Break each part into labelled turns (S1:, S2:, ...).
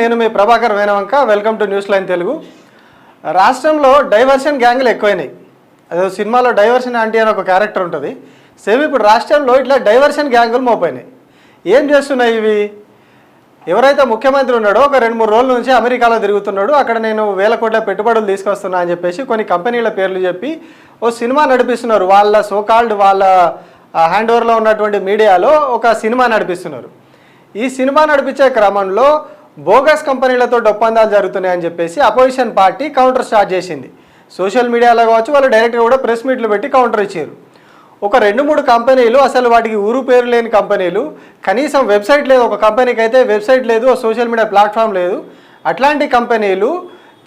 S1: నేను మీ Prabhakar Venavanka welcome to news line Telugu రాష్ట్రంలో diversion గ్యాంగ్లు ఎక్కువైనాయి. అదే సినిమాలో డైవర్షన్ ఆంటీ అని ఒక క్యారెక్టర్ ఉంటుంది. సేమ్ ఇప్పుడు రాష్ట్రంలో ఇట్లా డైవర్షన్ గ్యాంగులు మోపోయినాయి ఏం చేస్తున్నాయి ఇవి? ఎవరైతే ముఖ్యమంత్రి ఉన్నాడో ఒక రెండు మూడు రోజుల నుంచి అమెరికాలో తిరుగుతున్నాడు. అక్కడ నేను వేల కోట్ల పెట్టుబడులు తీసుకొస్తున్నా అని చెప్పేసి కొన్ని కంపెనీల పేర్లు చెప్పి ఓ సినిమా నడిపిస్తున్నారు. వాళ్ళ సోకాల్డ్ వాళ్ళ హ్యాండ్ ఓవర్లో ఉన్నటువంటి మీడియాలో ఒక సినిమా నడిపిస్తున్నారు. ఈ సినిమా నడిపించే క్రమంలో బోగస్ కంపెనీలతో ఒప్పందాలు జరుగుతున్నాయని చెప్పేసి అపోజిషన్ పార్టీ కౌంటర్ స్టార్ట్ చేసింది. సోషల్ మీడియాలో కావచ్చు వాళ్ళు డైరెక్ట్గా కూడా ప్రెస్ మీట్లు పెట్టి కౌంటర్ ఇచ్చారు. ఒక రెండు మూడు కంపెనీలు అసలు వాటికి ఊరు పేరు లేని కంపెనీలు కనీసం వెబ్సైట్ లేదు ఒక కంపెనీకి అయితే వెబ్సైట్ లేదు సోషల్ మీడియా ప్లాట్ఫామ్ లేదు. అట్లాంటి కంపెనీలు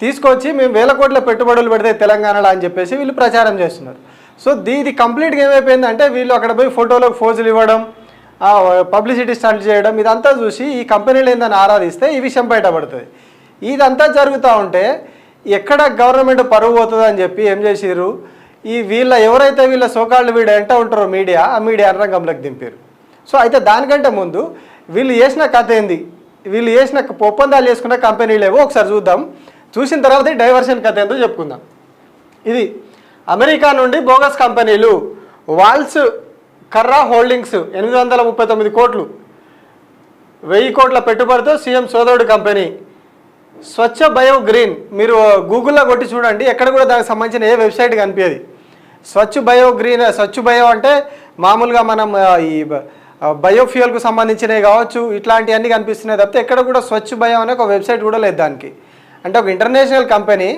S1: తీసుకొచ్చి మేము వేల కోట్ల పెట్టుబడులు పెడితే తెలంగాణలో అని చెప్పేసి వీళ్ళు ప్రచారం చేస్తున్నారు. సో దీది కంప్లీట్గా ఏమైపోయిందంటే వీళ్ళు అక్కడ పోయి ఫోటోలకు ఫోజులు ఇవ్వడం పబ్లిసిటీ స్టంట్ చేయడం ఇదంతా చూసి ఈ కంపెనీలు ఏందని ఆరాధిస్తే ఈ విషయం బయటపడుతుంది. ఇదంతా జరుగుతూ ఉంటే ఎక్కడ గవర్నమెంట్ పరువు పోతుంది అని చెప్పి ఏం చేసిర్రు? ఈ వీళ్ళ ఎవరైతే వీళ్ళ సోకాళ్ళు వీడు ఎంట ఉంటారో మీడియా ఆ మీడియా రంగంలోకి దింపారు సో అయితే దానికంటే ముందు వీళ్ళు చేసిన కథ ఏంది? వీళ్ళు చేసిన ఒప్పందాలు చేసుకున్న కంపెనీలు ఏవో ఒకసారి చూద్దాం. చూసిన తర్వాత డైవర్షన్ కథ ఏందో చెప్పుకుందాం. ఇది అమెరికా నుండి బోగస్ కంపెనీలు వాల్స్ కర్రా హోల్డింగ్స్ ఎనిమిది వందల ముప్పై తొమ్మిది కోట్లు. వెయ్యి కోట్ల పెట్టుబడితో సీఎం సోదరుడు కంపెనీ. స్వచ్ఛ బయో గ్రీన్ మీరు గూగుల్లో కొట్టి చూడండి ఎక్కడ కూడా దానికి సంబంధించిన ఏ వెబ్సైట్ కనిపించదు. Swachh bio green Swachh bio అంటే మామూలుగా మనం ఈ బయోఫ్యూయల్కు సంబంధించినవి కావచ్చు ఇట్లాంటివన్నీ కనిపిస్తున్నాయి తప్పితే ఎక్కడ కూడా స్వచ్ఛ బయో అనే ఒక వెబ్సైట్ కూడా లేదు దానికి. అంటే ఒక ఇంటర్నేషనల్ కంపెనీ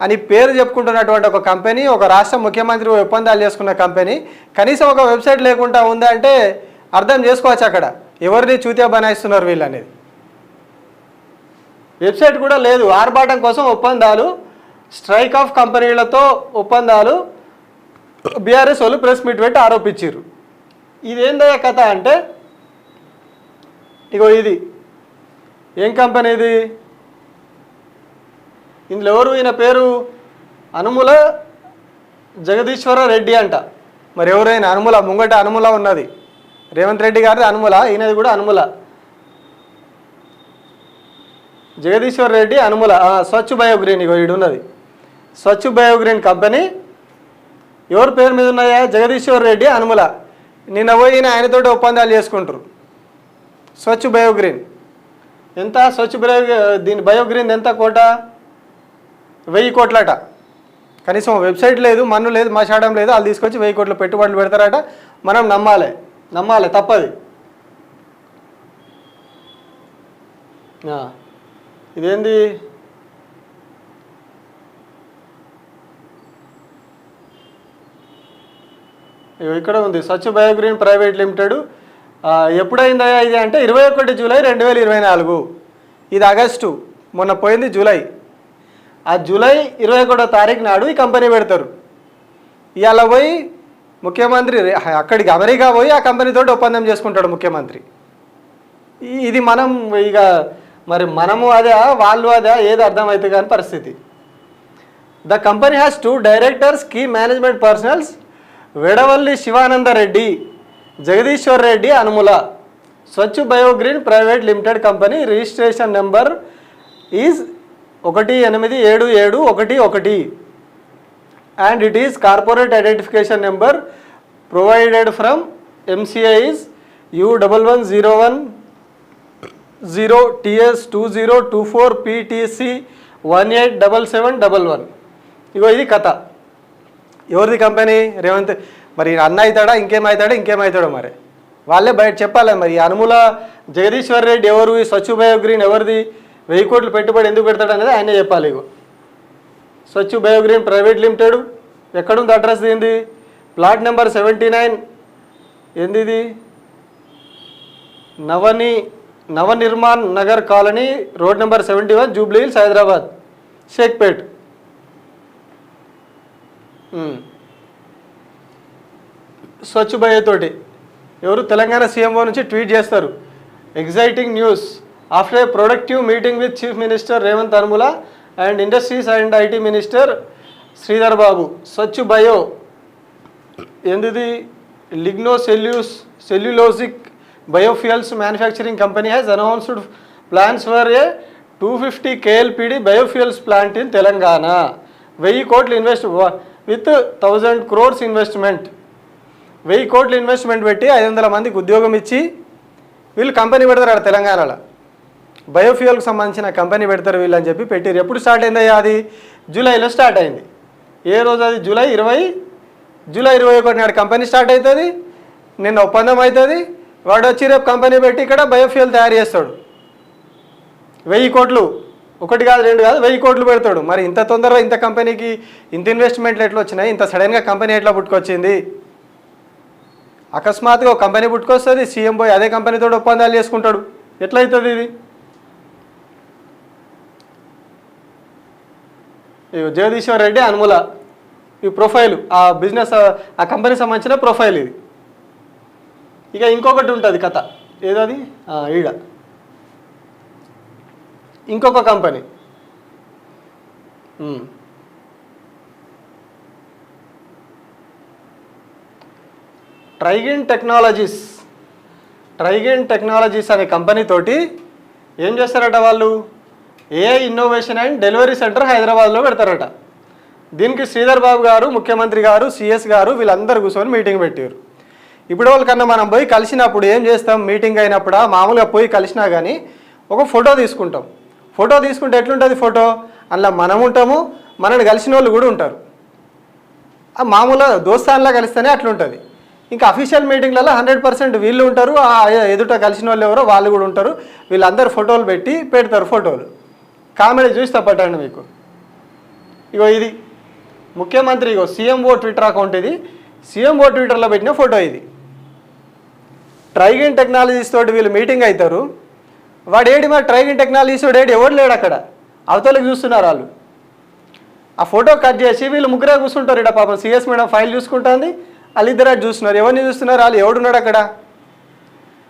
S1: అని పేరు చెప్పుకుంటున్నటువంటి ఒక కంపెనీ ఒక రాష్ట్ర ముఖ్యమంత్రి ఒప్పందాలు చేసుకున్న కంపెనీ. కనీసం ఒక వెబ్సైట్ లేకుండా ఉందా అంటే అర్థం చేసుకోవచ్చు అక్కడ. ఎవరిని చూతే బనాయిస్తున్నారు వీళ్ళు అనేది వెబ్సైట్ కూడా లేదు. ఆర్భాటం కోసం ఒప్పందాలు స్ట్రైక్ ఆఫ్ కంపెనీలతో ఒప్పందాలు బీఆర్ఎస్ వాళ్ళు ప్రెస్ మీట్ పెట్టి ఆరోపించారు ఇదేందయ్యా కథ అంటే ఇగో ఇది. ఏం కంపెనీ ఇది? ఇందులో ఎవరు? ఈయన పేరు అనుముల జగదీశ్వర రెడ్డి అంట. మరి ఎవరైనా అనుముల ముంగట అనుముల ఉన్నది? రేవంత్ రెడ్డి గారిది అనుముల ఈయనది కూడా అనుముల. జగదీశ్వర రెడ్డి అనుముల స్వచ్ఛ బయోగ్రీన్ ఇగో ఈడు ఉన్నది. Swachh bio green company. ఎవరి పేరు మీద ఉన్నాయా? జగదీశ్వర్ రెడ్డి అనుముల. నిన్న పోయిన ఆయనతోటి ఒప్పందాలు చేసుకుంటారు స్వచ్ఛ బయోగ్రీన్. ఎంత? స్వచ్ఛ బయో దీని బయోగ్రీన్ ఎంత కోట? వెయ్యి కోట్లట. కనీసం వెబ్సైట్ లేదు మన్ను లేదు మషాడం లేదు వాళ్ళు తీసుకొచ్చి వెయ్యి కోట్ల పెట్టుబడులు పెడతారట. మనం నమ్మాలి. నమ్మాలి తప్పది. ఇదేంది? ఇక్కడ ఉంది స్వచ్ఛ బయోగ్రీన్ ప్రైవేట్ లిమిటెడ్. ఆ, ఎప్పుడైందయ్యా ఇది అంటే ఇరవై ఒకటి జూలై రెండు వేల ఇరవై నాలుగు. ఇది ఆగస్టు మొన్న పోయింది జూలై. ఆ జూలై ఇరవై ఒకటో తారీఖు నాడు ఈ కంపెనీ పెడతారు. ఇవాళ పోయి ముఖ్యమంత్రి అక్కడికి అమెరికా పోయి ఆ కంపెనీతో ఒప్పందం చేసుకుంటాడు ముఖ్యమంత్రి. ఇది మనం ఇక మరి మనము అదే వాళ్ళు అదే ఏది అర్థమవుతుంది కానీ పరిస్థితి. The company has two directors key management personnels Vedavalli Shivananda Reddy Jagadishwar Reddy Anumula. Swachh bio green private limited company registration number is ఒకటి ఎనిమిది ఏడు ఏడు ఒకటి ఒకటి. And it is corporate identification number provided from MCI is U double one zero one zero TS two zero two four PTC one eight double seven double one ఇగో ఇది కథ. ఎవరిది company? Revanth. మరి అన్న అవుతాడా ఇంకేమవుతాడా ఇంకేమవుతాడో మరి? వాళ్ళే బయట చెప్పాలి మరి. ఈ అనుముల జగదీశ్వర్ రెడ్డి ఎవరు? ఈ స్వచ్ఛ బయోగ్రీన్ ఎవరిది? వెయ్యి కోట్లు పెట్టుబడి ఎందుకు పెడతాడు అనేది ఆయనే చెప్పాలి ఇగో. Swachh bio green private limited ఎక్కడుంది అడ్రస్ ఏంది? Plot number seventy nine. ఏంది ఇది? నవని Navanirman Nagar colony road number seventy one Jubilee Hills Hyderabad. Shaikpet. Swachh భయ తోటి ఎవరు తెలంగాణ సీఎంఓ నుంచి ట్వీట్ చేస్తారు. Exciting news. After a productive meeting with chief minister Revanth Anumula and industries and IT minister Sridhar Babu. Swachh bio. ఎందుది ligno సెల్యూస్ cellulosic biofuels manufacturing company has announced plans for a two fifty KLPD biofuels plant in Telangana వెయ్యి కోట్లు invest with thousand crores investment వెయ్యి కోట్లు investment పెట్టి ఐదు వందల మందికి ఉద్యోగం ఇచ్చి వీళ్ళు కంపెనీ పెడతారు ఆడ తెలంగాణలో. బయోఫ్యూయల్కి సంబంధించిన కంపెనీ పెడతారు వీళ్ళని చెప్పి పెట్టారు ఎప్పుడు స్టార్ట్ అయిందయ్యా అది? జూలైలో స్టార్ట్ అయింది. ఏ రోజు అది? జూలై ఇరవై? జూలై ఇరవై ఒకటి నాడు కంపెనీ స్టార్ట్ అవుతుంది నిన్న ఒప్పందం అవుతుంది వాడు వచ్చి రేపు కంపెనీ పెట్టి ఇక్కడ బయోఫ్యూయల్ తయారు చేస్తాడు. వెయ్యి కోట్లు. ఒకటి కాదు రెండు కాదు వెయ్యి కోట్లు పెడతాడు. మరి ఇంత తొందరగా ఇంత కంపెనీకి ఇంత ఇన్వెస్ట్మెంట్లు ఎట్లా వచ్చినాయి ఇంత సడన్గా కంపెనీ ఎట్లా పుట్టుకొచ్చింది? అకస్మాత్తుగా ఒక కంపెనీ పుట్టుకొస్తుంది. సీఎం పోయి అదే కంపెనీతో ఒప్పందాలు చేసుకుంటాడు. ఎట్లయితుంది ఇది? జగదీశ్వర్ రెడ్డి అనుముల ఈ ప్రొఫైల్ ఆ బిజినెస్ ఆ కంపెనీ సంబంధించిన ప్రొఫైల్ ఇది. ఇక ఇంకొకటి ఉంటుంది కథ. ఏదది? ఈడ. ఇంకొక కంపెనీ. ట్రైగిన్ టెక్నాలజీస్. ట్రైగిన్ టెక్నాలజీస్ అనే కంపెనీ తోటి ఏం చేస్తారట వాళ్ళు? AI innovation and delivery centre హైదరాబాద్లో పెడతారట. దీనికి శ్రీధర్ బాబు గారు ముఖ్యమంత్రి గారు సిఎస్ గారు వీళ్ళందరూ కూర్చొని మీటింగ్ పెట్టారు ఇప్పుడు వాళ్ళకన్నా మనం పోయి కలిసినప్పుడు ఏం చేస్తాం? మీటింగ్ అయినప్పుడు మామూలుగా పోయి కలిసినా కానీ ఒక ఫోటో తీసుకుంటాం. ఫోటో తీసుకుంటే ఎట్లుంటుంది ఫోటో? అందులో మనం ఉంటాము మనల్ని కలిసిన వాళ్ళు కూడా ఉంటారు. మామూలుగా దోస్తాన్లా కలిస్తేనే అట్లుంటుంది. ఇంకా అఫీషియల్ మీటింగ్లలో హండ్రెడ్ పర్సెంట్ వీళ్ళు ఉంటారు ఎదుట కలిసిన వాళ్ళు ఎవరో వాళ్ళు కూడా ఉంటారు. వీళ్ళందరూ ఫోటోలు పెట్టి పెడతారు ఫోటోలు. కామెడీ చూస్తే పట్టండి మీకు. ఇగో ఇది. ముఖ్యమంత్రి ఇగో సీఎంఓ ట్విట్టర్ అకౌంట్ ఇది. సీఎంఓ ట్విట్టర్లో పెట్టిన ఫోటో ఇది. ట్రైగిన్ టెక్నాలజీస్ తోటి వీళ్ళు మీటింగ్ అవుతారు వాడు ఏడి మరి ట్రైగిన్ టెక్నాలజీస్ వాడు ఏడు ఎవడు లేడు అక్కడ. అవతలకి చూస్తున్నారు వాళ్ళు. ఆ ఫోటో కట్ చేసి వీళ్ళు ముగ్గురే కూర్చుంటారు ఇక్కడ పాపం. సిఎస్ మేడం ఫైల్ చూసుకుంటుంది. వాళ్ళిద్దరు చూస్తున్నారు. ఎవరిని చూస్తున్నారు? వాళ్ళు ఎవడున్నాడు అక్కడ?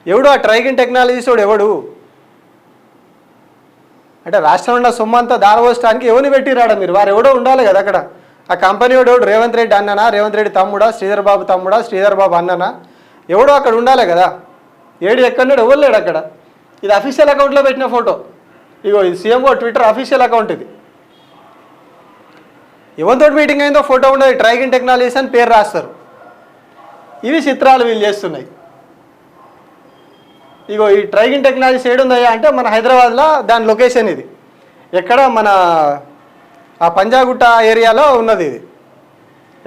S1: ఎవడు ఆ ట్రైగిన్ టెక్నాలజీస్ వాడు? ఎవడు? అంటే రాష్ట్రంలో ఉన్న సొమ్ము అంతా దారవోసడానికి ఎవరిని పెట్టిరాడా మీరు? వారు ఎవడో ఉండాలి కదా అక్కడ. ఆ కంపెనీ వాడు ఎవడు రేవంత్ రెడ్డి అన్ననా? రేవంత్ రెడ్డి తమ్ముడా? శ్రీధర్ బాబు తమ్ముడా? శ్రీధర్ బాబు అన్ననా? ఎవడో అక్కడ ఉండాలి కదా. ఏడు ఎక్కడున్నాడు ఎవరు లేడు అక్కడ? ఇది అఫీషియల్ అకౌంట్లో పెట్టిన ఫోటో. ఇగో ఇది సీఎంఓ ట్విట్టర్ అఫీషియల్ అకౌంట్ ఇది. ఎవరితో మీటింగ్ అయిందో ఫోటో ఉండదు. ట్రైగిన్ టెక్నాలజీస్ అని పేరు రాస్తారు. ఇవి చిత్రాలు వీళ్ళు చేస్తున్నాయి. ఇగో ఈ ట్రైగిన్ టెక్నాలజీస్ ఏడుందయ్యా అంటే మన హైదరాబాద్లో దాని లొకేషన్ ఇది. ఎక్కడ మన ఆ పంజాగుట్ట ఏరియాలో ఉన్నది ఇది.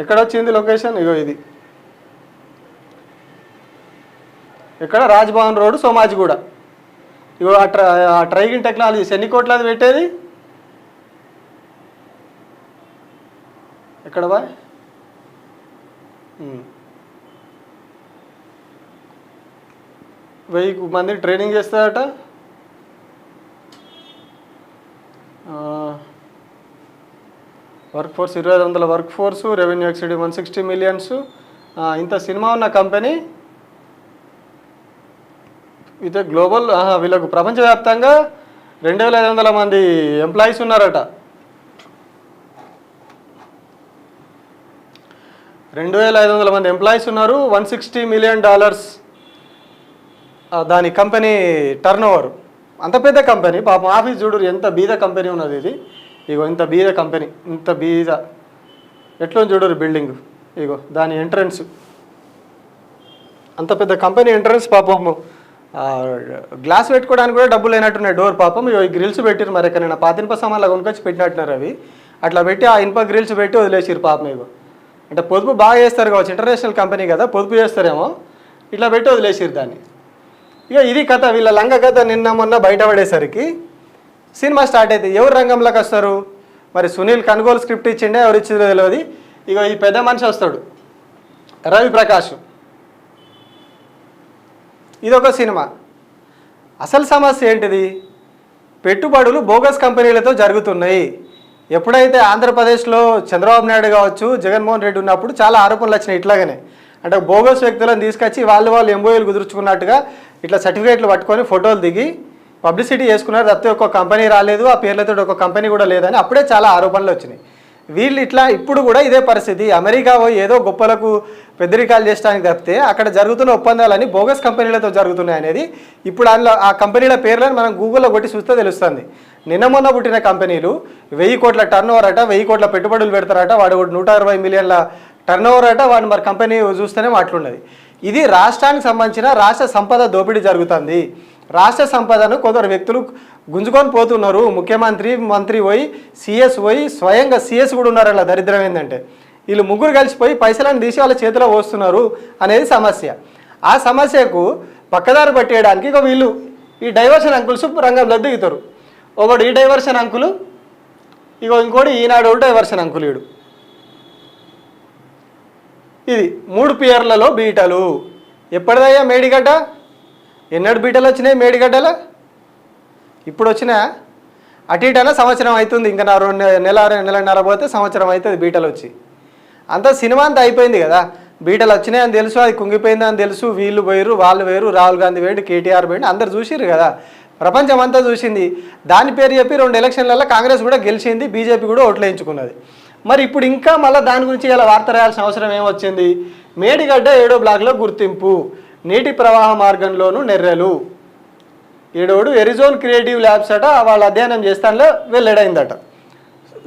S1: ఎక్కడ వచ్చింది లొకేషన్? ఇగో ఇది. ఎక్కడ? రాజ్భవన్ రోడ్ సోమాజిగూడ. ఇగో ఆ ట్ర ఆ ట్రైగిన్ టెక్నాలజీస్ ఎన్ని కోట్లది పెట్టేది? ఎక్కడ బా వెయ్యి మంది ట్రైనింగ్ చేస్తారట. వర్క్ ఫోర్స్ ఇరవై ఐదు వందల work force revenue exceed one sixty millions. ఇంత సినిమా ఉన్న కంపెనీ ఇది గ్లోబల్ వీళ్ళకు ప్రపంచవ్యాప్తంగా రెండు వేల ఐదు వందల మంది ఎంప్లాయీస్ ఉన్నారట. రెండు వేల ఐదు వందల మంది ఎంప్లాయీస్ ఉన్నారు. వన్ సిక్స్టీ మిలియన్ డాలర్స్ దాని కంపెనీ టర్న్ ఓవర్ అంత పెద్ద కంపెనీ పాపం ఆఫీస్ చూడు ఎంత బీద కంపెనీ ఉన్నది ఇది. ఇగో ఇంత బీద కంపెనీ ఇంత బీద. ఎట్లా చూడరు బిల్డింగ్? ఇగో దాని ఎంట్రన్స్ అంత పెద్ద కంపెనీ ఎంట్రన్స్ పాపం గ్లాస్ పెట్టుకోవడానికి కూడా డబ్బులు లేనట్టున్నాయి డోర్ పాపం. ఇగో గ్రిల్స్ పెట్టిరు మరి ఎక్కడైనా. పాతినప సామాన్లు కొనుకొచ్చి పెట్టినట్టున్నారు అవి. అట్లా పెట్టి ఆ ఇనుప గ్రిల్స్ పెట్టి వదిలేసిరు పాపం ఇగో. అంటే పొదుపు బాగా చేస్తారు కావచ్చు ఇంటర్నేషనల్ కంపెనీ కదా పొదుపు చేస్తారేమో. ఇట్లా పెట్టి వదిలేసిరు దాన్ని. ఇక ఇది కథ వీళ్ళ లంగ కథ నిన్న మొన్న బయటపడేసరికి సినిమా స్టార్ట్ అయితే ఎవరు రంగంలోకి వస్తారు? మరి సునీల్ కనుగోలు స్క్రిప్ట్ ఇచ్చిండే ఎవరు ఇచ్చిందో తెలియదు ఇక ఈ పెద్ద మనిషి వస్తాడు రవి ప్రకాష్ ఇదొక సినిమా. అసలు సమస్య ఏంటిది? పెట్టుబడులు బోగస్ కంపెనీలతో జరుగుతున్నాయి. ఎప్పుడైతే ఆంధ్రప్రదేశ్లో చంద్రబాబు నాయుడు కావచ్చు జగన్మోహన్ రెడ్డి ఉన్నప్పుడు చాలా ఆరోపణలు వచ్చినాయి ఇట్లాగనే. అంటే బోగస్ వ్యక్తులను తీసుకొచ్చి వాళ్ళు వాళ్ళు ఎంబోఏలు కుదుర్చుకున్నట్టుగా ఇట్లా సర్టిఫికేట్లు పట్టుకొని ఫోటోలు దిగి పబ్లిసిటీ చేసుకున్నారు. తప్పితే ఒక కంపెనీ రాలేదు ఆ పేర్లతో ఒక కంపెనీ కూడా లేదని అప్పుడే చాలా ఆరోపణలు వచ్చినాయి. వీళ్ళు ఇట్లా ఇప్పుడు కూడా ఇదే పరిస్థితి. అమెరికా ఏదో గొప్పలకు పెద్దరికాలు చేసడానికి తప్పితే అక్కడ జరుగుతున్న ఒప్పందాలన్నీ బోగస్ కంపెనీలతో జరుగుతున్నాయి అనేది ఇప్పుడు అందులో ఆ కంపెనీల పేర్లను మనం గూగుల్లో కొట్టి చూస్తే తెలుస్తుంది. నిన్న మొన్న పుట్టిన కంపెనీలు వెయ్యి కోట్ల టర్న్ ఓవర్ అట వెయ్యి కోట్ల పెట్టుబడులు పెడతారట. వాడు నూట అరవై మిలియన్ల టర్న్ ఓవర్ అట వాడిని మరి కంపెనీ చూస్తేనే మాట్లాడినది ఇది రాష్ట్రానికి సంబంధించిన రాష్ట్ర సంపద దోపిడీ జరుగుతుంది. రాష్ట్ర సంపదను కొందరు వ్యక్తులు గుంజుకొని పోతున్నారు. ముఖ్యమంత్రి మంత్రి పోయి సీఎస్ పోయి స్వయంగా సీఎస్ కూడా ఉన్నారు. అలా దరిద్రం ఏంటంటే వీళ్ళు ముగ్గురు కలిసిపోయి పైసలను తీసి వాళ్ళ చేతిలో పోస్తున్నారు అనేది సమస్య. ఆ సమస్యకు పక్కదారి పట్టేయడానికి ఇక వీళ్ళు ఈ డైవర్షన్ అంకుల్స్ రంగంలో దిగుతారు. ఒకడు ఈ డైవర్షన్ అంకులు ఇగో ఇంకోటి ఈనాడు డైవర్షన్ అంకులు వీడు. ఇది మూడు పియర్లలో బీటలు. ఎప్పటిదయ్యా మేడిగడ్డ? ఎన్నడు బీటలు వచ్చినాయి మేడిగడ్డల? ఇప్పుడు వచ్చినా అటు ఇటన సంవత్సరం అవుతుంది. ఇంకా నా రెండు నెల నెలన్నర పోతే సంవత్సరం అవుతుంది బీటలు వచ్చి. అంతా సినిమా అంతా అయిపోయింది కదా. బీటలు వచ్చినాయి అని తెలుసు అది కుంగిపోయింది అని తెలుసు వీళ్ళు పోయారు వాళ్ళు వేరు రాహుల్ గాంధీ వేయండి కేటీఆర్ వేయండి అందరు చూసిర్రు కదా. ప్రపంచం అంతా చూసింది. దాని పేరు చెప్పి రెండు ఎలక్షన్లలో కాంగ్రెస్ కూడా గెలిచింది బీజేపీ కూడా ఓట్లు వేయించుకున్నది. మరి ఇప్పుడు ఇంకా మళ్ళీ దాని గురించి ఇలా వార్త రాయాల్సిన అవసరం ఏమొచ్చింది? మేడిగడ్డ ఏడో బ్లాక్లో గుర్తింపు. నీటి ప్రవాహ మార్గంలోను నెర్రెలు. ఏడోడు ఎరిజోన్ క్రియేటివ్ ల్యాబ్స్ అట వాళ్ళు అధ్యయనం చేస్తానులే వెళ్ళడైందట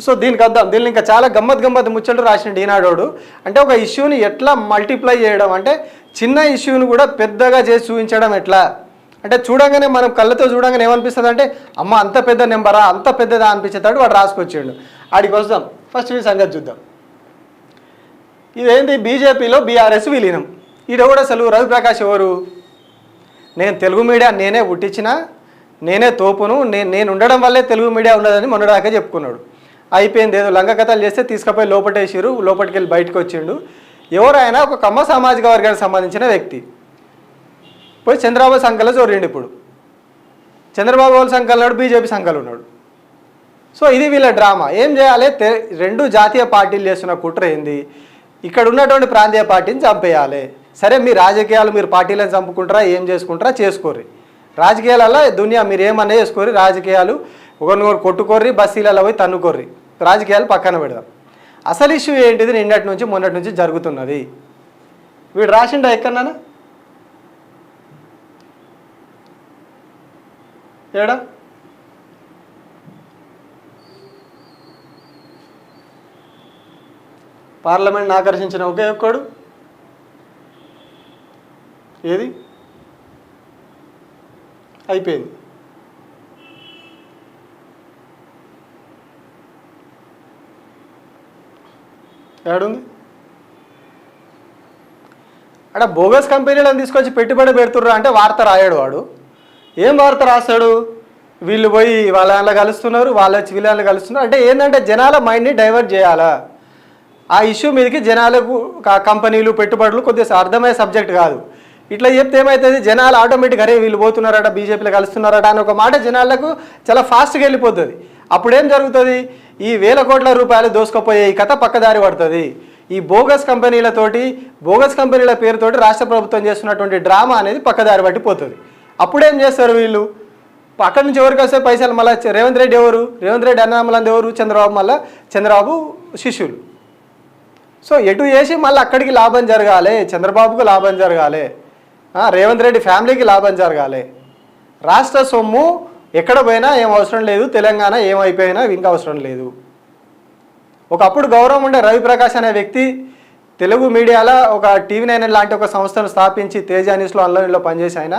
S1: సో దీనికి వద్దాం దీన్ని ఇంకా చాలా గమ్మత్ గమ్మత్ ముచ్చట్లు రాసిండు ఈనాడోడు. అంటే ఒక ఇష్యూని ఎట్లా మల్టిప్లై చేయడం? అంటే చిన్న ఇష్యూని కూడా పెద్దగా చేసి చూపించడం ఎట్లా? అంటే చూడంగానే మనం కళ్ళతో చూడంగానే ఏమనిపిస్తుంది అంటే అమ్మ అంత పెద్ద నెంబరా అంత పెద్దదా అనిపించేటట్టు వాడు రాసుకొచ్చిండు. ఆడికి వస్తాం. ఫస్ట్ ఈ సంగతి చూద్దాం. ఇదేంటి? బీజేపీలో బీఆర్ఎస్ విలీనం. ఈడ కూడా అసలు రవిప్రకాష్ ఎవరు? నేను తెలుగు మీడియా నేనే పుట్టించిన నేనే తోపును నేను నేను ఉండడం వల్లే తెలుగు మీడియా ఉన్నదని మొన్నడాకే చెప్పుకున్నాడు. అయిపోయింది ఏదో లంగ కథలు చేస్తే తీసుకుపోయి లోపటేసిరు లోపలికి వెళ్ళి బయటకు వచ్చిండు. ఎవరైనా ఒక కమ్మ సామాజిక వర్గానికి సంబంధించిన వ్యక్తి. పోయి చంద్రబాబు సంఖ్యలో జోరిండు ఇప్పుడు చంద్రబాబు వాళ్ళ సంఖ్యలో ఉన్నాడు బీజేపీ సంఖ్యలో ఉన్నాడు. సో ఇది వీళ్ళ డ్రామా. ఏం చేయాలి? తె- రెండు జాతీయ పార్టీలు చేస్తున్న కుట్ర ఏంది? ఇక్కడ ఉన్నటువంటి ప్రాంతీయ పార్టీని చంపేయాలి. సరే మీ రాజకీయాలు మీరు పార్టీలను చంపుకుంటారా? ఏం చేసుకుంటారా? చేసుకోర్రి. రాజకీయాలలో దునియా మీరు ఏమన్నా చేసుకోర్రి? రాజకీయాలు ఒకరినొకరు కొట్టుకోర్రి బస్సీలలో పోయి తన్నుకోర్రి. రాజకీయాలు పక్కన పెడదాం. అసలు ఇష్యూ ఏంటిది? నిన్నటి నుంచి మొన్నటి నుంచి జరుగుతున్నది. వీడు రాసిండా ఎక్కడన్నా ఏడా? పార్లమెంట్ని ఆకర్షించిన ఒకే ఒక్కడు? ఏది? అయిపోయింది. ఏడుంది? అక్కడ బోగస్ కంపెనీలను తీసుకొచ్చి పెట్టుబడి పెడుతుర్రా అంటే వార్త రాయాడు వాడు. ఏం వార్త రాస్తాడు? వీళ్ళు పోయి వాళ్ళ కలుస్తున్నారు వాళ్ళు వచ్చి వీళ్ళ కలుస్తున్నారు. అంటే ఏంటంటే జనాల మైండ్ని డైవర్ట్ చేయాలా? ఆ ఇష్యూ మీదకి జనాలకు కంపెనీలు పెట్టుబడులు కొద్దిగా అర్థమయ్యే సబ్జెక్ట్ కాదు. ఇట్లా చెప్తే ఏమవుతుంది జనాలు ఆటోమేటిక్ అరే వీళ్ళు పోతున్నారట బీజేపీలో కలుస్తున్నారట అని ఒక మాట జనాలకు చాలా ఫాస్ట్గా వెళ్ళిపోతుంది. అప్పుడేం జరుగుతుంది? ఈ వేల కోట్ల రూపాయలు దోసుకుపోయే ఈ కథ పక్కదారి పడుతుంది. ఈ బోగస్ కంపెనీలతోటి బోగస్ కంపెనీల పేరుతోటి రాష్ట్ర ప్రభుత్వం చేస్తున్నటువంటి డ్రామా అనేది పక్కదారి పట్టిపోతుంది అప్పుడేం చేస్తారు వీళ్ళు? అక్కడి నుంచి ఎవరికి వస్తే పైసలు మళ్ళీ రేవంత్ రెడ్డి ఎవరు? రేవంత్ రెడ్డి అన్నమలంది ఎవరు? చంద్రబాబు మళ్ళీ చంద్రబాబు శిష్యులు. సో ఎటు చేసి మళ్ళీ అక్కడికి లాభం జరగాలి చంద్రబాబుకు లాభం జరగాలి రేవంత్ రెడ్డి ఫ్యామిలీకి లాభం జరగాలి. రాష్ట్ర సొమ్ము ఎక్కడ పోయినా ఏం అవసరం లేదు తెలంగాణ ఏమైపోయినా ఇంకా అవసరం లేదు. ఒకప్పుడు గౌరవం ఉండే రవిప్రకాష్ అనే వ్యక్తి తెలుగు మీడియాలో ఒక టీవీ నైన్ లాంటి ఒక సంస్థను స్థాపించి తేజ న్యూస్లో ఆన్లైన్లో పనిచేసి ఆయన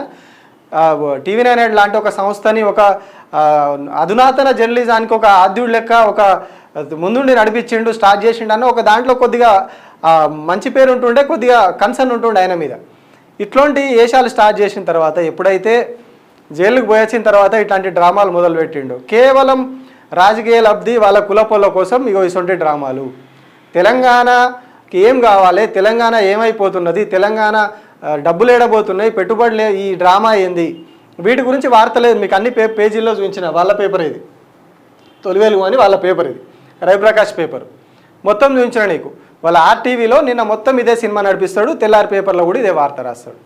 S1: టీవీ నైన్ లాంటి ఒక సంస్థని ఒక అధునాతన జర్నలిజానికి ఒక ఆద్యుడు లెక్క ఒక ముందుండి నడిపించిండు స్టార్ట్ చేసిండు అని ఒక దాంట్లో కొద్దిగా మంచి పేరు ఉంటుండే కొద్దిగా కన్సర్న్ ఉంటుండే ఆయన మీద. ఇట్లాంటి వేషాలు స్టార్ట్ చేసిన తర్వాత ఎప్పుడైతే జైలుకు పోయి తర్వాత ఇట్లాంటి డ్రామాలు మొదలుపెట్టిండు. కేవలం రాజకీయ లబ్ధి వాళ్ళ కులపొల కోసం ఇగో ఇటువంటి డ్రామాలు. తెలంగాణకి ఏం కావాలి? తెలంగాణ ఏమైపోతున్నది? తెలంగాణ డబ్బులు ఏడబోతున్నాయి పెట్టుబడులు ఈ డ్రామా ఏంది? వీటి గురించి వార్త లేదు. మీకు అన్ని పే పేజీల్లో చూపించిన వాళ్ళ పేపర్ ఇది. తొలివేలు అని వాళ్ళ పేపర్ ఇది. రవిప్రకాష్ పేపర్. మొత్తం చూపించిన నీకు. వాళ్ళ ఆర్టీవీలో నిన్న మొత్తం ఇదే సినిమా నడిపిస్తాడు. తెల్లారి పేపర్లో కూడా ఇదే వార్త రాస్తాడు.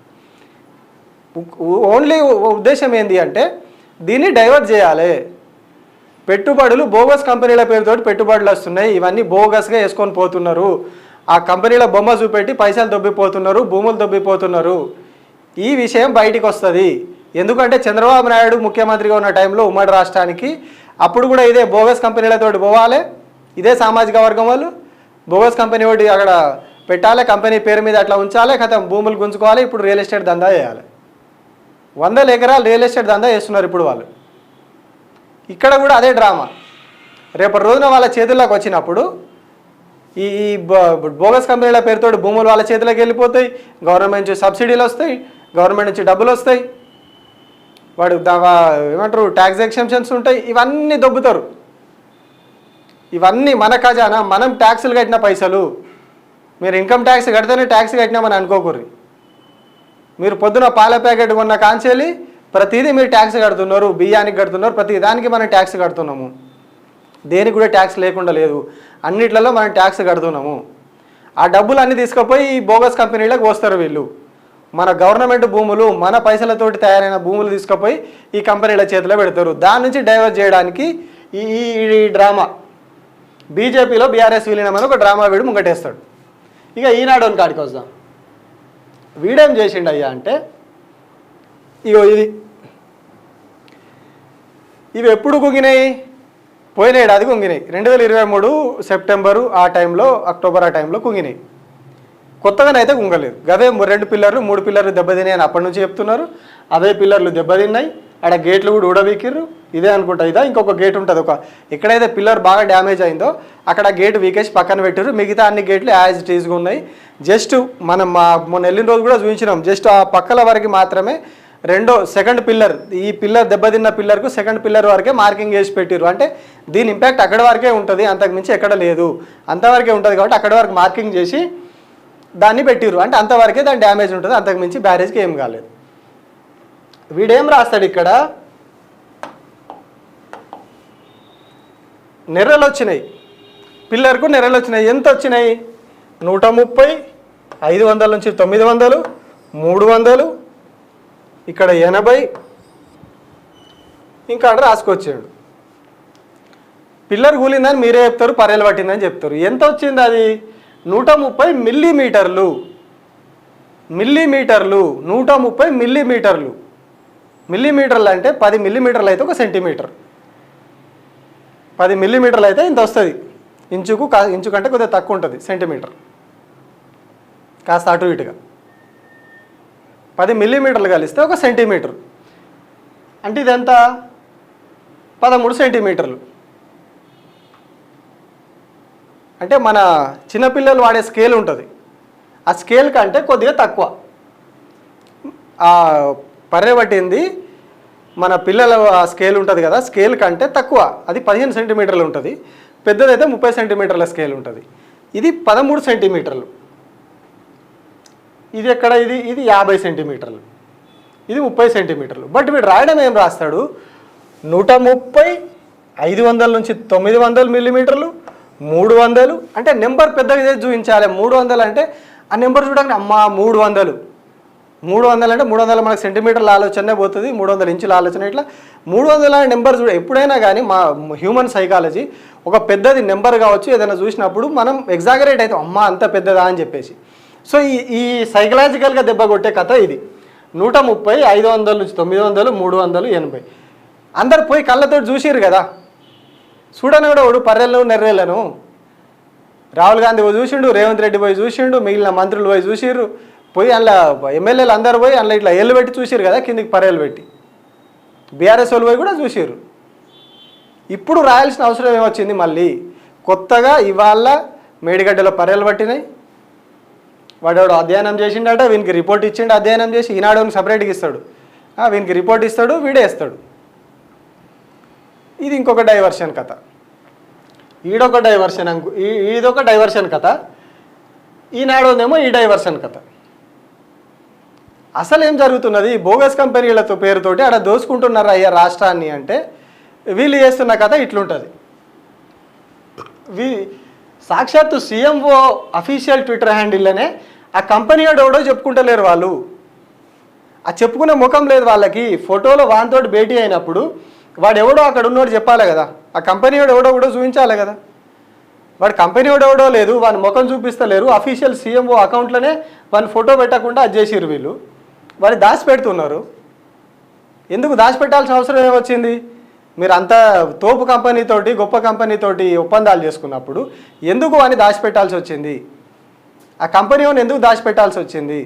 S1: ఓన్లీ ఉద్దేశం ఏంటి అంటే దీన్ని డైవర్ట్ చేయాలి. పెట్టుబడులు బోగస్ కంపెనీల పేరుతోటి పెట్టుబడులు వస్తున్నాయి. ఇవన్నీ బోగస్గా వేసుకొని పోతున్నారు. ఆ కంపెనీల బొమ్మ చూపెట్టి పైసలు దొబ్బిపోతున్నారు. భూములు దొబ్బిపోతున్నారు. ఈ విషయం బయటికి వస్తుంది. ఎందుకంటే చంద్రబాబు నాయుడు ముఖ్యమంత్రిగా ఉన్న టైంలో ఉమ్మడి రాష్ట్రానికి అప్పుడు కూడా ఇదే బోగస్ కంపెనీలతోటి పోవాలి. ఇదే సామాజిక వర్గం వాళ్ళు బోగస్ కంపెనీ ఒకటి అక్కడ పెట్టాలి కంపెనీ పేరు మీద అట్లా ఉంచాలి కథ భూములు గుంజుకోవాలి ఇప్పుడు రియల్ ఎస్టేట్ దందా చేయాలి. వందల ఎకరాలు రియల్ ఎస్టేట్ దందా చేస్తున్నారు ఇప్పుడు వాళ్ళు. ఇక్కడ కూడా అదే డ్రామా. రేపటి రోజున వాళ్ళ చేతుల్లోకి వచ్చినప్పుడు ఈ బోగస్ కంపెనీల పేరుతో భూములు వాళ్ళ చేతిలోకి వెళ్ళిపోతాయి గవర్నమెంట్ నుంచి సబ్సిడీలు వస్తాయి గవర్నమెంట్ నుంచి డబ్బులు వస్తాయి. వాడు ఏమంటారు ట్యాక్స్ ఎక్సెంప్షన్స్ ఉంటాయి ఇవన్నీ దొబ్బుతారు. ఇవన్నీ మన ఖజానా మనం ట్యాక్సులు కట్టిన పైసలు. మీరు ఇన్కమ్ ట్యాక్స్ కడితేనే ట్యాక్స్ కట్టినామని అనుకోకూర్రి. మీరు పొద్దున పాల ప్యాకెట్ కొన్న కాంచేలి ప్రతిదీ మీరు ట్యాక్స్ కడుతున్నారు బియ్యానికి కడుతున్నారు ప్రతి దానికి మనం ట్యాక్స్ కడుతున్నాము. దేనికి కూడా ట్యాక్స్ లేకుండా లేదు. అన్నిట్లలో మనం ట్యాక్స్ కడుతున్నాము. ఆ డబ్బులు అన్నీ తీసుకుపోయి ఈ బోగస్ కంపెనీలకు పోస్తారు వీళ్ళు. మన గవర్నమెంట్ భూములు మన పైసలతోటి తయారైన భూములు తీసుకుపోయి ఈ కంపెనీల చేతిలో పెడతారు. దాని నుంచి డైవర్ట్ చేయడానికి ఈ ఈ- డ్రామా బీజేపీలో బీఆర్ఎస్ విలీనమని ఒక డ్రామా వీడు ముంగటేస్తాడు. ఇక ఈనాడు కాడికి వద్దాం. వీడేం చేసిండు అయ్యా అంటే ఇగో ఇది. ఇవి ఎప్పుడు కుంగినాయి? పోయిన ఏడాది కుంగినాయి. రెండు వేల ఇరవై మూడు సెప్టెంబరు ఆ టైంలో అక్టోబర్ ఆ టైంలో కుంగినాయి. కొత్తగానైతే కుంగలేదు గదే ము- రెండు పిల్లర్లు మూడు పిల్లర్లు దెబ్బతిని అని అప్పటి నుంచి చెప్తున్నారు. అదే పిల్లర్లు దెబ్బతిన్నాయి. ఆడ గేట్లు కూడా ఊడవీకిర్రు. ఇదే అనుకుంటా. ఇదా ఇంకొక గేట్ ఉంటుంది. ఒక ఎక్కడైతే పిల్లర్ బాగా డ్యామేజ్ అయిందో అక్కడ గేట్ వీకేసి పక్కన పెట్టారు మిగతా అన్ని గేట్లు యాజ్ టీజ్గా ఉన్నాయి. జస్ట్ మనం మా మొన్న వెళ్ళిన రోజు కూడా చూపించినాం. జస్ట్ ఆ పక్కల వరకు మాత్రమే రెండో సెకండ్ పిల్లర్ ఈ పిల్లర్ దెబ్బతిన్న పిల్లర్కు సెకండ్ పిల్లర్ వరకే మార్కింగ్ చేసి పెట్టిర్రు. అంటే దీని ఇంపాక్ట్ అక్కడ వరకే ఉంటుంది. అంతకుమించి ఎక్కడ లేదు. అంతవరకే ఉంటుంది కాబట్టి అక్కడ వరకు మార్కింగ్ చేసి దాన్ని పెట్టిర్రు. అంటే అంతవరకే దాని డ్యామేజ్ ఉంటుంది. అంతకు మించి బ్యారేజ్కి ఏం కాలేదు. వీడేం రాస్తాడు ఇక్కడ? నెర్రలు వచ్చినాయి పిల్లర్కు నెర్రలు వచ్చినాయి ఎంత వచ్చినాయి నూట ముప్పై ఐదు వందల నుంచి తొమ్మిది వందలు మూడు వందలు ఇక్కడ ఎనభై. ఇంకా అక్కడ రాసుకొచ్చాడు. పిల్లర్ కూలిందని మీరే చెప్తారు పర్యలు పట్టిందని చెప్తారు. ఎంత వచ్చింది అది? నూట ముప్పై మిల్లీమీటర్లు. మిల్లీమీటర్లు నూట ముప్పై మిల్లీమీటర్లు. మిల్లీమీటర్లు అంటే పది మిల్లీమీటర్లు అయితే ఒక సెంటీమీటర్. పది మిల్లీమీటర్లు అయితే ఇంత వస్తుంది. ఇంచుకు కా ఇంచు కంటే కొద్దిగా తక్కువ ఉంటుంది సెంటీమీటర్. కాస్త అటు ఇటుగా. పది మిల్లీమీటర్లు కలిస్తే ఒక సెంటీమీటర్. అంటే ఇది ఎంత పదమూడు సెంటీమీటర్లు. అంటే మన చిన్నపిల్లలు వాడే స్కేల్ ఉంటుంది. ఆ స్కేల్ కంటే కొద్దిగా తక్కువ. ఆ పర్రె పట్టింది మన పిల్లల ఆ స్కేల్ ఉంటుంది కదా స్కేల్ కంటే తక్కువ. అది పదిహేను సెంటీమీటర్లు ఉంటుంది. పెద్దదైతే ముప్పై సెంటీమీటర్ల స్కేల్ ఉంటుంది. ఇది పదమూడు సెంటీమీటర్లు. ఇది ఎక్కడ? ఇది ఇది యాభై సెంటీమీటర్లు. ఇది ముప్పై సెంటీమీటర్లు. బట్ వీడు రాయడం ఏం రాస్తాడు? నూట ముప్పై ఐదు వందల నుంచి తొమ్మిది వందల మిల్లీమీటర్లు మూడు వందలు అంటే నెంబర్ పెద్దగా చూపించాలి. మూడు వందలు అంటే ఆ నెంబర్ చూడగానే అమ్మా మూడు వందలు. మూడు వందలు అంటే మూడు వందల మనకు సెంటీమీటర్ల ఆలోచనే పోతుంది. మూడు వందల ఇంచుల ఆలోచన ఇట్లా. మూడు వందల నెంబర్ చూడ ఎప్పుడైనా కానీ మా హ్యూమన్ సైకాలజీ ఒక పెద్దది నెంబర్ కావచ్చు. ఏదైనా చూసినప్పుడు మనం ఎగ్జాగరేట్ అవుతాం. అమ్మ అంత పెద్దదా అని చెప్పేసి. సో ఈ ఈ సైకలాజికల్గా దెబ్బ కొట్టే కథ ఇది. నూట ముప్పై ఐదు వందల నుంచి తొమ్మిది వందలు మూడు వందలు ఎనభై. అందరు పోయి కళ్ళతో చూసిరు కదా. చూడని కూడా వాడు పర్రెలను నెర్రెలను రాహుల్ గాంధీ పోయి చూసిండు రేవంత్ రెడ్డి పోయి చూసిండు మిగిలిన మంత్రులు పోయి చూసిర్రు. పోయి అందులో ఎమ్మెల్యేలు అందరు పోయి అందులో ఇట్లా ఎల్లు పెట్టి చూసిరు కదా కిందికి పర్రెలు పెట్టి. బీఆర్ఎస్ వాళ్ళు పోయి కూడా చూసిర్రు. ఇప్పుడు రాయాల్సిన అవసరం ఏమొచ్చింది మళ్ళీ? కొత్తగా ఇవాళ మేడిగడ్డలో పర్రెలు పట్టినాయి. వాడు అధ్యయనం చేసిండట వీనికి రిపోర్ట్ ఇచ్చిండు అధ్యయనం చేసి ఈనాడు సపరేట్గా ఇస్తాడు. వీనికి రిపోర్ట్ ఇస్తాడు వీడే ఇస్తాడు. ఇది ఇంకొక డైవర్షన్ కథ. ఈడొక డైవర్షన్ అంకు ఈ- డైవర్షన్ కథ. ఈనాడోనేమో ఈ డైవర్షన్ కథ. అసలు ఏం జరుగుతున్నది బోగస్ కంపెనీలతో పేరుతోటి ఆడ దోసుకుంటున్నారు అయ్యా రాష్ట్రాన్ని అంటే వీళ్ళు చేస్తున్న కథ ఇట్లుంటుంది. వీ సాక్షాత్తు సీఎంఓ అఫీషియల్ ట్విట్టర్ హ్యాండిల్లోనే ఆ కంపెనీ ఎవడో చెప్పుకుంటలేరు వాళ్ళు. ఆ చెప్పుకునే ముఖం లేదు వాళ్ళకి. ఫోటోలో వానితోటి భేటీ అయినప్పుడు వాడు ఎవడో అక్కడ ఉన్నోడు చెప్పాలి కదా. ఆ కంపెనీ వాడు ఎవడో కూడా చూపించాలి కదా. వాడు కంపెనీ వాడు ఎవడో లేదు వాని ముఖం చూపిస్తలేరు అఫీషియల్ సీఎంఓ అకౌంట్లోనే వాని ఫోటో పెట్టకుండా అది చేసిరు వీళ్ళు. వాడిని దాచిపెడుతున్నారు. ఎందుకు దాచిపెట్టాల్సిన అవసరం ఏమొచ్చింది? మీరు అంత తోపు కంపెనీతోటి గొప్ప కంపెనీతోటి ఒప్పందాలు చేసుకున్నప్పుడు ఎందుకు అని దాచిపెట్టాల్సి వచ్చింది? ఆ కంపెనీ వాళ్ళని ఎందుకు దాచిపెట్టాల్సి వచ్చింది?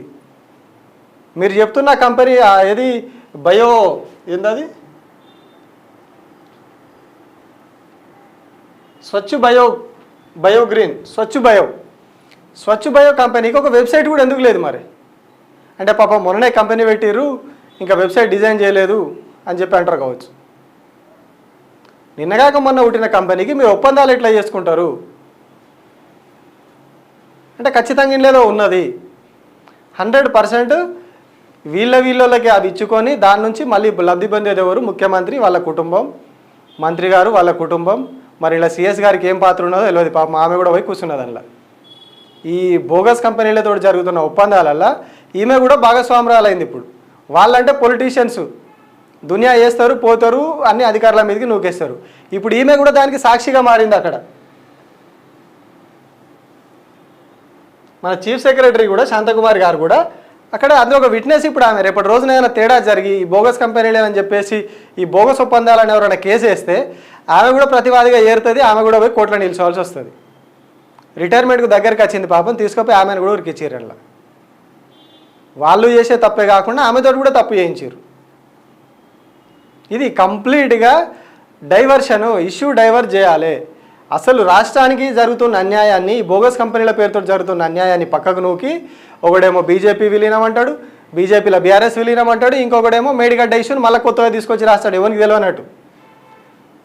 S1: మీరు చెప్తున్న కంపెనీ ఏది? బయో ఏందది? Swachh bio bio green Swachh bio. Swachh bio కంపెనీకి ఒక వెబ్సైట్ కూడా ఎందుకు లేదు మరి? అంటే పాప మొన్ననే కంపెనీ పెట్టిర్రు ఇంకా వెబ్సైట్ డిజైన్ చేయలేదు అని చెప్పి అంటారు కావచ్చు. నిన్నగాక మొన్న పుట్టిన కంపెనీకి మీరు ఒప్పందాలు ఎట్లా చేసుకుంటారు? అంటే ఖచ్చితంగా ఇందులో ఉన్నది. హండ్రెడ్ పర్సెంట్ వీళ్ళ వీళ్ళకి అవి ఇచ్చుకొని దాని నుంచి మళ్ళీ లబ్ధి పొందేది ఎవరు? ముఖ్యమంత్రి వాళ్ళ కుటుంబం. మంత్రి గారు వాళ్ళ కుటుంబం. మరి ఇలా సిఎస్ గారికి ఏం పాత్ర ఉన్నదో తెలియదు పాపం ఆమె కూడా పోయి కూర్చున్నది అందులో. ఈ బోగస్ కంపెనీలతో జరుగుతున్న ఒప్పందాలల్లో ఈమె కూడా భాగస్వామురాలైంది ఇప్పుడు. వాళ్ళంటే పొలిటీషియన్స్ దునియా వేస్తారు పోతారు అన్ని అధికారుల మీదకి నూకేస్తారు. ఇప్పుడు ఈమె కూడా దానికి సాక్షిగా మారింది అక్కడ. మన చీఫ్ సెక్రటరీ కూడా శాంతకుమార్ గారు కూడా అక్కడ అందులో ఒక విట్నెస్ ఇప్పుడు ఆమె రేపటి రోజున ఏదైనా తేడా జరిగి ఈ బోగస్ కంపెనీలు అని చెప్పేసి ఈ బోగస్ ఒప్పందాలని ఎవరైనా కేసు వేస్తే ఆమె కూడా ప్రతివాదిగా ఏరుతుంది ఆమె కూడా పోయి కోర్టులో నిలిచోవాల్సి వస్తుంది. రిటైర్మెంట్కు దగ్గరికి వచ్చింది పాపం తీసుకుపోయి ఆమెను కూడా ఉరికిచ్చారు అట్లా. వాళ్ళు చేసే తప్పే కాకుండా ఆమెతో కూడా తప్పు చేయించారు ఇది కంప్లీట్గా డైవర్షన్ ఇష్యూ డైవర్ట్ చేయాలి. అసలు రాష్ట్రానికి జరుగుతున్న అన్యాయాన్ని బోగస్ కంపెనీల పేరుతో జరుగుతున్న అన్యాయాన్ని పక్కకు నూకి ఒకడేమో బీజేపీ విలీనం అంటాడు బీజేపీలో బీఆర్ఎస్ విలీనం అంటాడు ఇంకొకడేమో మేడిగడ్డ ఇష్యూని మళ్ళీ కొత్తగా తీసుకొచ్చి రాస్తాడు. ఎవరికి తెలియనట్టు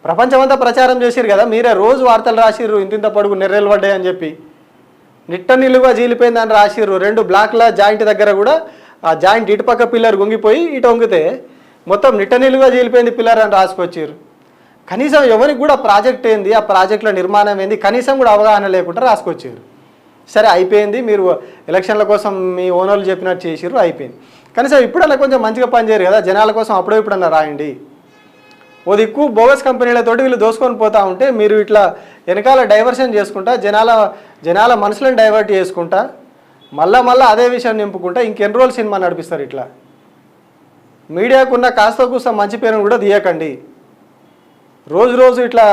S1: ప్రపంచమంతా ప్రచారం చేసిరు కదా మీరే రోజు వార్తలు రాసిర్రు ఇంతింత పొడుగు నెర్రెలు పడ్డాయి అని చెప్పి. నిట్ట నిలువ జీలిపోయిందని రాసిర్రు. రెండు బ్లాక్ల జాయింట్ దగ్గర కూడా ఆ జాయింట్ ఇటుపక్క పిల్లర్ గుంగిపోయి ఇటు వంగితే మొత్తం నిట్ట నిలువ జీలిపోయింది పిల్లర్ అని రాసుకొచ్చారు కనీసం ఎవరికి కూడా ప్రాజెక్ట్ ఏంది ఆ ప్రాజెక్టుల నిర్మాణం ఏంది కనీసం కూడా అవగాహన లేకుండా రాసుకొచ్చారు. సరే అయిపోయింది మీరు ఎలక్షన్ల కోసం మీ ఓనర్లు చెప్పినట్టు చేసిర్రు అయిపోయింది. కనీసం ఇప్పుడన్నా కొంచెం మంచిగా పనిచేయరు కదా జనాల కోసం అప్పుడో ఇప్పుడన్నా రాయండి. ఓ దిక్కు బోగస్ కంపెనీలతోటి వీళ్ళు దోసుకొని పోతూ ఉంటే మీరు ఇట్లా వెనకాల డైవర్షన్ చేసుకుంటా జనాల జనాల మనసులను డైవర్ట్ చేసుకుంటా మళ్ళా మళ్ళీ అదే విషయం నింపుకుంటా ఇంకెన్ని రోజులు సినిమా నడిపిస్తారు ఇట్లా? మీడియాకున్న కాస్త కూస్త మంచి పేరును కూడా తీయకండి. రోజు రోజు ఇట్లా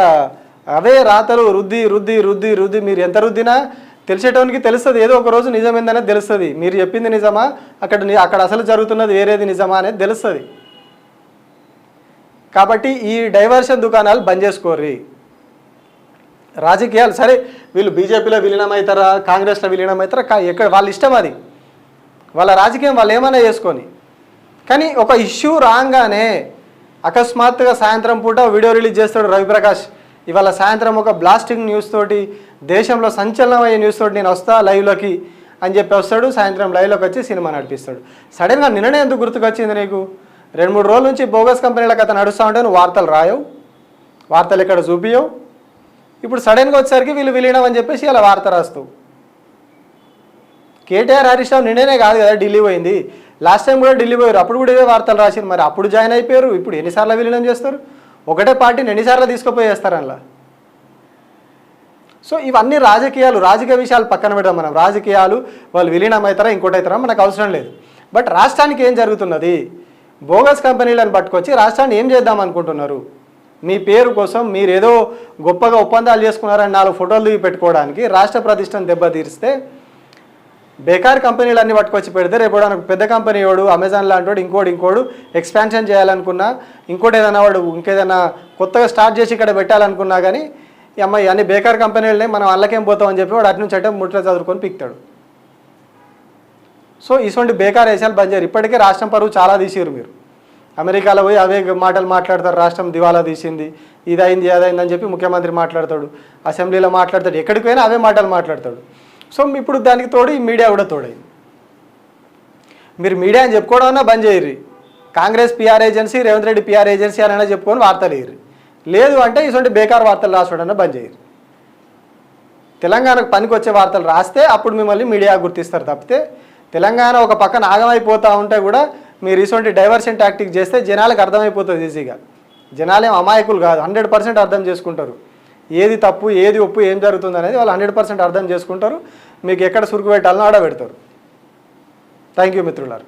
S1: అవే రాతలు రుద్ది రుద్ది రుద్ది రుద్ది. మీరు ఎంత రుద్దినా తెలిసేటోనికి తెలుస్తుంది. ఏదో ఒక రోజు నిజమేందనే తెలుస్తుంది. మీరు చెప్పింది నిజమా? అక్కడ అక్కడ అసలు జరుగుతున్నది వేరేది నిజమా అనేది తెలుస్తుంది. కాబట్టి ఈ డైవర్షన్ దుకాణాలు బంద్ చేసుకోర్రి. రాజకీయాలు సరే వీళ్ళు బీజేపీలో విలీనం అవుతారా కాంగ్రెస్లో విలీనం అవుతారా ఎక్కడ వాళ్ళ ఇష్టం అది. వాళ్ళ రాజకీయం వాళ్ళు ఏమైనా చేసుకొని. కానీ ఒక ఇష్యూ రాగానే అకస్మాత్తుగా సాయంత్రం పూట వీడియో రిలీజ్ చేస్తాడు రవిప్రకాష్. ఇవాళ సాయంత్రం ఒక బ్లాస్టింగ్ న్యూస్ తోటి దేశంలో సంచలనమయ్యే న్యూస్ తోటి నేను వస్తా లైవ్లోకి అని చెప్పి వస్తాడు. సాయంత్రం లైవ్లోకి వచ్చి సినిమా నడిపిస్తాడు. సడన్గా నిన్ననే ఎందుకు గుర్తుకొచ్చింది నీకు? రెండు మూడు రోజుల నుంచి బోగస్ కంపెనీల కథ నడుస్తూ ఉంటే నువ్వు వార్తలు రాయవు. వార్తలు ఇక్కడ చూపియవు? ఇప్పుడు సడన్గా వచ్చేసరికి వీళ్ళు విలీనం అని చెప్పేసి ఇలా వార్త రాస్తావు కేటీఆర్ హరీష్ రావు నిన్ననే కాదు కదా ఢిల్లీ పోయింది. లాస్ట్ టైం కూడా ఢిల్లీ పోయారు. అప్పుడు కూడా ఇవే వార్తలు రాసింది మరి అప్పుడు జాయిన్ అయిపోయారు. ఇప్పుడు ఎన్నిసార్లు విలీనం చేస్తారు? ఒకటే పార్టీని ఎన్నిసార్లు తీసుకుపోయేస్తారు అలా సో ఇవన్నీ రాజకీయాలు రాజకీయ విషయాలు పక్కన పెడదాం మనం. రాజకీయాలు వాళ్ళు విలీనం అవుతారా ఇంకోటి అవుతారా మనకు అవసరం లేదు. బట్ రాష్ట్రానికి ఏం జరుగుతున్నది? బోగస్ కంపెనీలను పట్టుకొచ్చి రాష్ట్రాన్ని ఏం చేద్దాం అనుకుంటున్నారు? మీ పేరు కోసం మీరు ఏదో గొప్పగా ఒప్పందాలు చేసుకున్నారని నాలుగు ఫోటోలు దిగి పెట్టుకోవడానికి రాష్ట్ర ప్రతిష్టను దెబ్బతీరిస్తే బేకార్ కంపెనీలు అన్ని పట్టుకొచ్చి పెడితే రేపు ఎవడన్నా పెద్ద కంపెనీ వాడు అమెజాన్ లాంటి వాడు ఇంకోటి ఇంకోడు ఎక్స్పాన్షన్ చేయాలనుకున్నా ఇంకోటి ఏదైనా వాడు ఇంకేదైనా కొత్తగా స్టార్ట్ చేసి ఇక్కడ పెట్టాలనుకున్నా కానీ ఈ అమ్మాయి అన్ని బేకార్ కంపెనీలనే మనం అల్లకేం పోతామని చెప్పి వాడు అటు నుంచి అంటే ముట్లో చదువుకొని పిక్తాడు. సో ఇటువంటి బేకార్ వేసాలు బంద్ చేయరు. ఇప్పటికే రాష్ట్రం పరువు చాలా తీసారు మీరు. అమెరికాలో పోయి అవే మాటలు మాట్లాడతారు రాష్ట్రం దివాలా తీసింది ఇది అయింది అది అని చెప్పి ముఖ్యమంత్రి మాట్లాడతాడు అసెంబ్లీలో మాట్లాడతాడు ఎక్కడికి పోయినా అవే మాటలు మాట్లాడతాడు. సో ఇప్పుడు దానికి తోడు ఈ మీడియా కూడా తోడైంది. మీరు మీడియా అని చెప్పుకోవడం బంద్ చేయరు. Congress PR agency Revanth Reddy PR agency అని చెప్పుకొని వార్తలు వేయరు. లేదు అంటే ఇటువంటి బేకార్ వార్తలు రాసుకోవడం బంద్ చేయరు. తెలంగాణకు పనికి వచ్చే వార్తలు రాస్తే అప్పుడు మిమ్మల్ని మీడియా గుర్తిస్తారు తప్పితే తెలంగాణ ఒక పక్కన ఆగమైపోతూ ఉంటే కూడా మీరు ఇటువంటి డైవర్షన్ టాక్టిక్ చేస్తే జనాలకు అర్థమైపోతుంది ఈజీగా. జనాలేం అమాయకులు కాదు. హండ్రెడ్ పర్సెంట్ అర్థం చేసుకుంటారు. ఏది తప్పు ఏది ఒప్పు ఏం జరుగుతుంది అనేది వాళ్ళు హండ్రెడ్ పర్సెంట్ అర్థం చేసుకుంటారు. మీకు ఎక్కడ సురుకు పెట్టాలని ఆడ పెడతారు. Thank you మిత్రులారు.